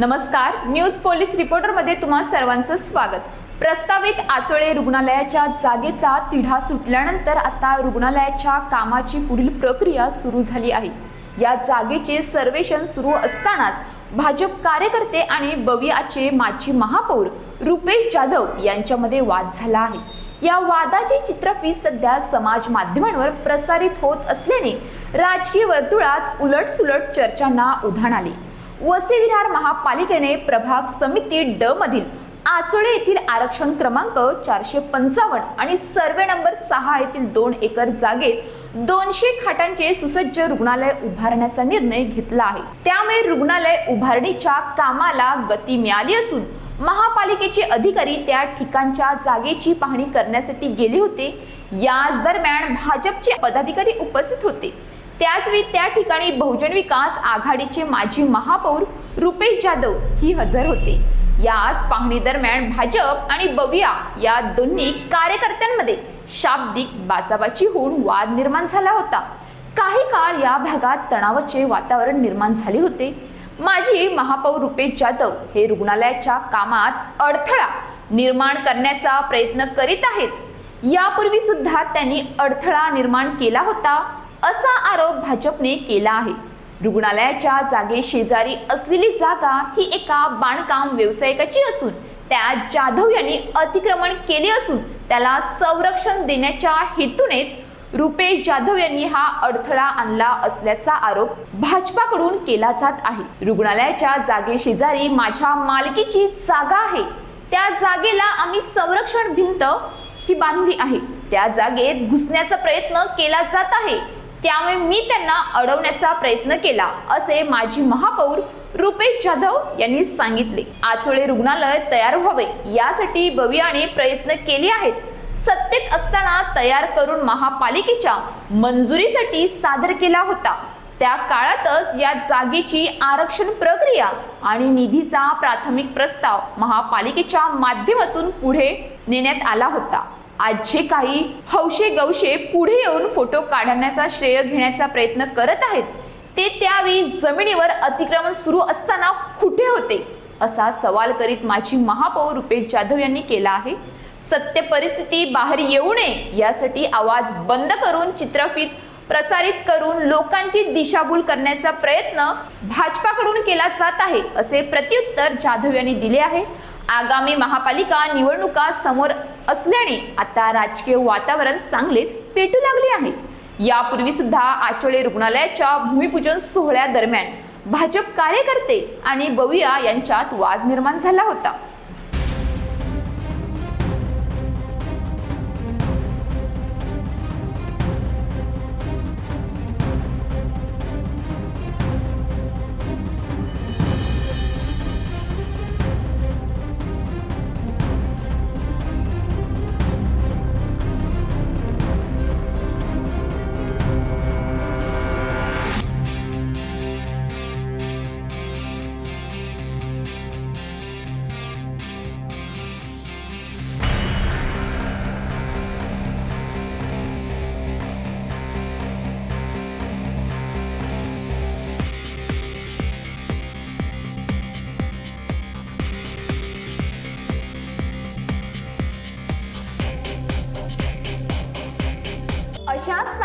नमस्कार. News police रिपोर्टरमध्ये तुम्हा सर्वांचं स्वागत. प्रस्तावित आचोळे रुग्णालयाच्या जागेचा तिढा सुटल्यानंतर आता रुग्णालयाच्या कामाची पुढील प्रक्रिया सुरू झाली आहे. या जागेचे सर्वेक्षण सुरू असतानाच भाजप कार्यकर्ते आणि बवियाचे माजी महापौर रुपेश जाधव यांच्यामध्ये वाद झाला आहे. या वादाची चित्रफीत सध्या समाज माध्यमांवर प्रसारित होत असल्याने राजकीय वर्तुळात उलटसुलट चर्चांना उधाण आली. वसई विरार महापालिकेने प्रभाग समिती ड मधील आचोळे येथील आरक्षण क्रमांक चारशे पंचावन्न आणि सर्वे नंबर सहा येथील दोन एकर जागेत दोनशे खाटांचे सुसज्ज रुग्णालय उभारण्याचा निर्णय घेतला आहे. त्यामुळे रुग्णालय उभारणीच्या कामाला गती मिळाली असून महापालिकेचे अधिकारी त्या ठिकाणच्या जागेची पाहणी करण्यासाठी गेले होते. याच दरम्यान भाजपचे पदाधिकारी उपस्थित होते. त्याचवेळी त्या ठिकाणी बहुजन विकास आघाडीचे माजी महापौर रुपेश जाधव ही हजर होते. याच पाहणी दरम्यान भाजप आणि बविया या दोन्ही कार्यकर्त्यांमध्ये शाब्दिक बाचाबाची होऊन वाद निर्माण झाला होता. काही काळ या भागात तणावाचे वातावरण निर्माण झाले होते. माजी महापौर रुपेश जाधव हे रुग्णालयाच्या कामात अडथळा निर्माण करण्याचा प्रयत्न करीत आहेत. यापूर्वी सुद्धा त्यांनी अडथळा निर्माण केला होता. असा आरोप भाजपने केला आहे. रुग्णालयाच्या जागे शेजारी असलेली जागा ही एका बांधकाम व्यावसायिकाची असून त्या जाधव यांनी अतिक्रमण केले असून त्याला संरक्षण देण्याच्या हेतूनेच रुपेश जाधव यांनी हा अडथळा आणला असल्याचा आरोप भाजपाकडून केला जात आहे. रुग्णालयाच्या जागे शेजारी माझ्या मालकीची जागा आहे. त्या जागेला आम्ही संरक्षण भिंत ही बांधली आहे. त्या जागेत घुसण्याचा प्रयत्न केला जात आहे. त्यामुळे मी त्यांना अडवण्याचा प्रयत्न केला असे माजी महापौर रुपेश जाधव यांनी सांगितले. आचोळे रुग्णालय तयार व्हावे यासाठी बवियाने प्रयत्न केले आहेत. सत्तेत असताना तयार करून महापालिकेच्या मंजुरीसाठी सादर केला होता. त्या काळातच या जागेची आरक्षण प्रक्रिया आणि निधीचा प्राथमिक प्रस्ताव महापालिकेच्या माध्यमातून पुढे नेण्यात आला होता. आजचे काही हौशे गौशे पुढे येऊन फोटो काढण्याचा श्रेय घेण्याचा प्रयत्न करत आहेत. ते त्यावेळी जमिनीवर अतिक्रमण सुरू असताना कुठे होते? असा सवाल करीत माजी महापौर रुपेश जाधव यांनी केला आहे. सत्य परिस्थिती बाहेर येऊ नये यासाठी आवाज बंद करून चित्रफित प्रसारित करून लोकांची दिशाभूल करण्याचा प्रयत्न भाजपाकडून केला जात आहे असे प्रत्युत्तर जाधव यांनी दिले आहे. आगामी महापालिका निवडणुका समोर असल्याने आता राजकीय वातावरण चांगलेच पेटू लागले आहे. यापूर्वी सुद्धा आचोळे रुग्णालयाच्या भूमिपूजन सोहळ्यादरम्यान भाजप कार्यकर्ते आणि बविया यांच्यात वाद निर्माण झाला होता.